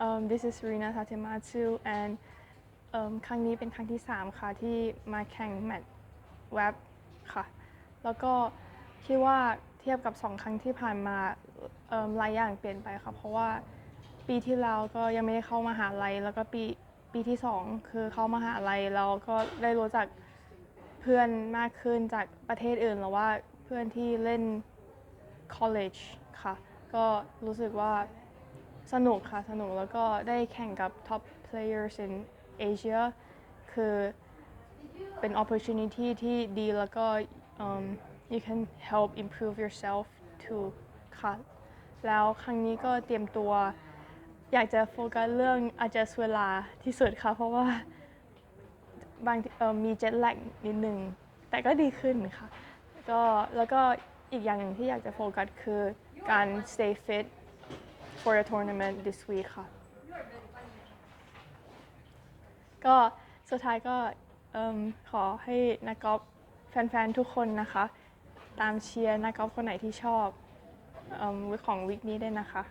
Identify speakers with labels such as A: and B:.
A: um, this is Serena Tatematsu and um, ครั้งนี้เป็นครั้งที่ 3 ค่ะ ที่มาแข่งแมตช์เว็บค่ะ แล้วก็คิดว่าเทียบกับ 2 ครั้งที่ผ่านมาเอิ่มหลายอย่างเปลี่ยนไปค่ะ เพราะว่าปีที่แล้วก็ยังไม่ได้เข้ามาหาลัย แล้วก็ปีปีที่ 2 คือเข้ามาหาลัยแล้วก็ได้รู้จักเพื่อนมากขึ้นจากประเทศอื่นหรือว่าเพื่อนที่เล่น college ค่ะ ก็รู้สึกว่า สนุกค่ะ สนุกแล้วก็ได้แข่งกับ top players in Asia คือเป็น opportunity ที่ดีแล้วก็ um, you can help improve yourself too ค่ะ แล้วครั้งนี้ก็เตรียมตัว อยากจะโฟกัสเรื่อง adjust เวลาที่สุดค่ะ เพราะว่าบางทีเอ่อมี jet lag นิดนึง แต่ก็ดีขึ้นค่ะก็แล้วก็อีกอย่างหนึ่งที่อยากจะโฟกัสคือการ stay fit for the tournament this week ค่ะ ก็สุดท้ายก็ขอให้นักกอล์ฟแฟน ๆ ทุกคนนะคะ ตามเชียร์นักกอล์ฟคนไหนที่ชอบของวิกนี้ได้วยนะคะ